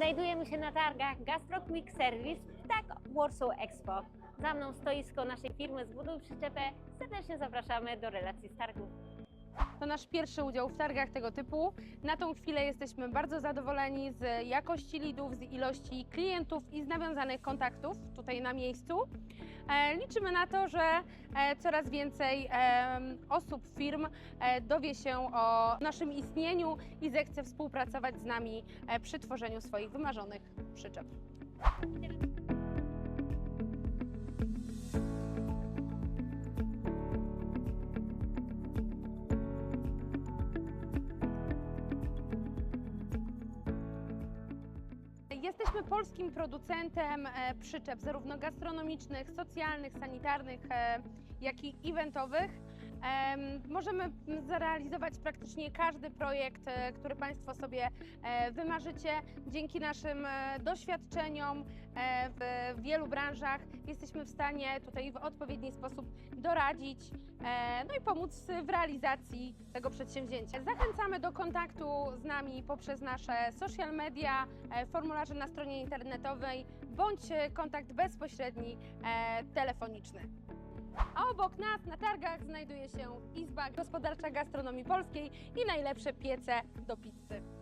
Znajdujemy się na targach Gastro Quick Service, tak Warsaw Expo. Za mną stoisko naszej firmy Zbuduj Przyczepę. Serdecznie zapraszamy do relacji z targu. To nasz pierwszy udział w targach tego typu. Na tą chwilę jesteśmy bardzo zadowoleni z jakości lidów, z ilości klientów i z nawiązanych kontaktów tutaj na miejscu. E, Liczymy na to, że e, coraz więcej osób, firm e, dowie się o naszym istnieniu i zechce współpracować z nami przy tworzeniu swoich wymarzonych przyczep. Jesteśmy polskim producentem e, przyczep, zarówno gastronomicznych, socjalnych, sanitarnych, e, jak i eventowych. Em, Możemy zrealizować praktycznie każdy projekt, e, który Państwo sobie e, wymarzycie. Dzięki naszym e, doświadczeniom w wielu branżach jesteśmy w stanie tutaj w odpowiedni sposób doradzić, no i pomóc w realizacji tego przedsięwzięcia. Zachęcamy do kontaktu z nami poprzez nasze social media, formularze na stronie internetowej bądź kontakt bezpośredni telefoniczny. A obok nas na targach znajduje się Izba Gospodarcza Gastronomii Polskiej i najlepsze piece do pizzy.